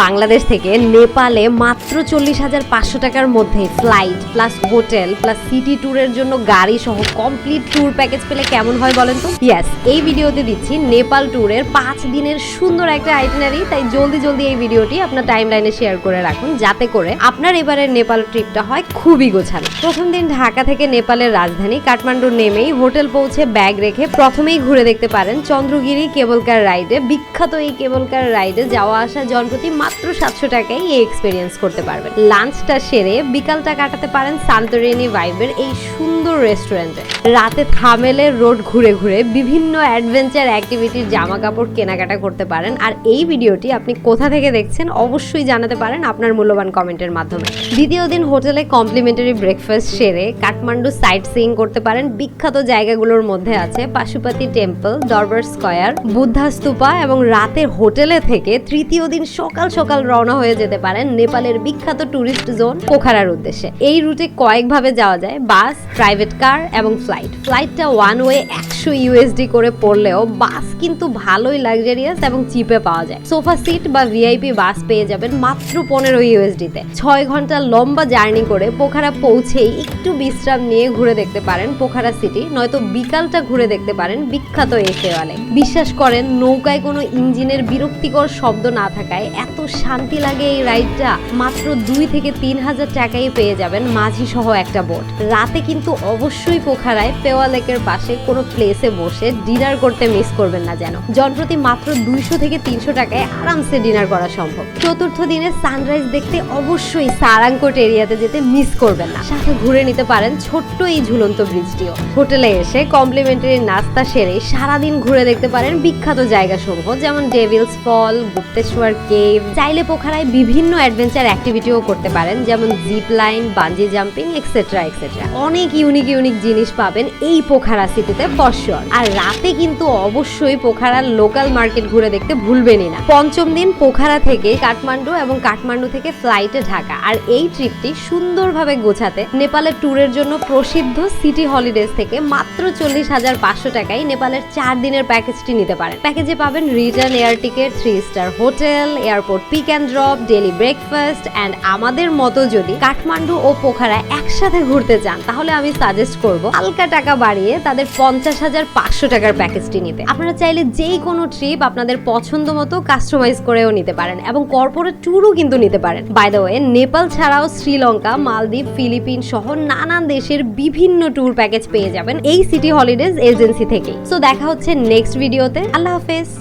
বাংলাদেশ থেকে নেপালে মাত্র চল্লিশ হাজার পাঁচশো টাকার মধ্যে flight plus hotel plus city ট্যুরের জন্য গাড়ি সহ কমপ্লিট ট্যুর প্যাকেজ পেলে কেমন হয় বলেন তো? ইয়েস এই ভিডিওতে দিচ্ছি নেপাল ট্যুরের পাঁচ দিনের সুন্দর একটা আইটিনারি তাই জলদি জলদি এই ভিডিওটি আপনার টাইম লাইনে শেয়ার করে রাখুন, যাতে করে আপনার এবারের নেপাল ট্রিপটা হয় খুবই গোছানো। প্রথম দিন ঢাকা থেকে নেপালের রাজধানী কাঠমান্ডু নেমেই হোটেল পৌঁছে ব্যাগ রেখে প্রথমেই ঘুরে দেখতে পারেন চন্দ্রগিরি কেবল কার রাইডে বিখ্যাত এই কেবল কার রাইডে যাওয়া আসা জনপ্রতি মাত্র সাতশো টাকায় এই এক্সপিরিয়েন্স করতে পারবেন। লাঞ্চটা সেরে বিকালটা কাটাতে পারেন সান্তরিনী ভাইবের এই সুন্দর রেস্টুরেন্টে রাতে থামেলে রোড ঘুরে ঘুরে বিভিন্ন অ্যাডভেঞ্চার অ্যাক্টিভিটির জামা কাপড় কেনাকাটা করতে পারেন। আর এই ভিডিওটি আপনি কোথা থেকে দেখছেন অবশ্যই জানাতে পারেন আপনার মূল্যবান কমেন্টের মাধ্যমে। দ্বিতীয় দিন হোটেলে কমপ্লিমেন্টারি ব্রেকফাস্ট সেরে কাঠমান্ডু সাইট সিইং করতে পারেন। বিখ্যাত জায়গাগুলোর মধ্যে আছে পাশুপাতি টেম্পল দরবার স্কয়ার বুদ্ধা স্তূপা এবং রাতের হোটেলে থেকে তৃতীয় দিন সকাল সকাল রওনা হয়ে যেতে পারেন নেপালের বিখ্যাত ট্যুরিস্ট জোন পোখারার উদ্দেশ্যে। এই রুটে কয়েকভাবে যাওয়া যায়, বাস, প্রাইভেট কার এবং ফ্লাইট। ফ্লাইটটা ওয়ান ওয়ে একশো ইউএসডি করে পড়লেও বাস কিন্তু ভালোই লাক্সারিয়াস এবং চিপে পাওয়া যায়। সোফা সিট বা ভিআইপি বাস পেয়ে যাবেন মাত্র পনেরো ইউএসডিতে ছয় ঘণ্টা লম্বা জার্নি করে পোখারা পৌঁছেই একটু বিশ্রাম নিয়ে ঘুরে দেখতে পারেন পোখারা সিটি, নয়তো বিকালটা ঘুরে দেখতে পারেন বিখ্যাত সেওয়ালে বিশ্বাস করেন, নৌকায় কোনো ইঞ্জিনের বিরক্তিকর শব্দ না থাকায় এত শান্তি লাগে এই রাইডটা মাত্র দুই থেকে তিন হাজার টাকায় পেয়ে যাবেন মাঝি সহ একটা বোট রাতে কিন্তু অবশ্যই পোখারায় পেওয়া লেকের পাশে কোনো প্লেসে বসে ডিনার করতে মিস করবেন না যেন। জনপ্রতি মাত্র দুইশো থেকে তিনশো টাকায় আরামসে ডিনার করা সম্ভব। চতুর্থ দিনে সানরাইজ দেখতে অবশ্যই সারাংকোট এরিয়াতে যেতে মিস করবেন না। সাথে ঘুরে নিতে পারেন ছোট্ট এই ঝুলন্ত ব্রিজটিও হোটেলে এসে কমপ্লিমেন্টারি নাস্তা সেরে সারাদিন ঘুরে দেখতে পারেন বিখ্যাত জায়গা সমূহ যেমন ডেভিলস ফল গুপ্তেশ্বর কেভ চাইলে পোখারায় বিভিন্ন অ্যাডভেঞ্চার অ্যাক্টিভিটিও করতে পারেন, যেমন zip line bungee jumping etcetera etcetera অনেক ইউনিক ইউনিক জিনিস পাবেন এই পোখারা সিটিতে ফরশোর আর রাতে কিন্তু অবশ্যই পোখারার লোকাল মার্কেট ঘুরে দেখতে ভুলবেনই না। পঞ্চম দিন পোখারা থেকে কাঠমান্ডু এবং কাঠমান্ডু থেকে ফ্লাইটে ঢাকা। আর এই ট্রিপটি সুন্দরভাবে গোছাতে নেপালের ট্যুরের জন্য প্রসিদ্ধ সিটি হলিডেজ থেকে মাত্র চল্লিশ হাজার পাঁচশো টাকায় নেপালের চার দিনের প্যাকেজটি নিতে পারেন। প্যাকেজে পাবেন return air ticket three star hotel airport pick and drop daily breakfast and আমাদের মতো যদি কাঠমান্ডু ও পোখারা একসাথে ঘুরতে চান, তাহলে আমি সাজেস্ট করব হালকা টাকা বাড়িয়ে তাদের পঞ্চাশ হাজার পাঁচশো টাকার প্যাকেজটি নিতে। আপনারা চাইলে যেই কোনো ট্রিপ আপনাদের পছন্দ মতো কাস্টমাইজ করেও নিতে পারেন এবং কর্পোরেট ট্যুরও কিন্তু নিতে পারেন। বাই দ্য ওয়ে নেপাল ছাড়াও শ্রীলঙ্কা, মালদ্বীপ, ফিলিপিন সহ নানান দেশের বিভিন্ন ট্যুর প্যাকেজ পেয়ে যাবেন এই সিটি হলিডেজ এজেন্সি থেকেই। সো দেখা হচ্ছে নেক্সট ভিডিওতে আল্লাহ হাফেজ।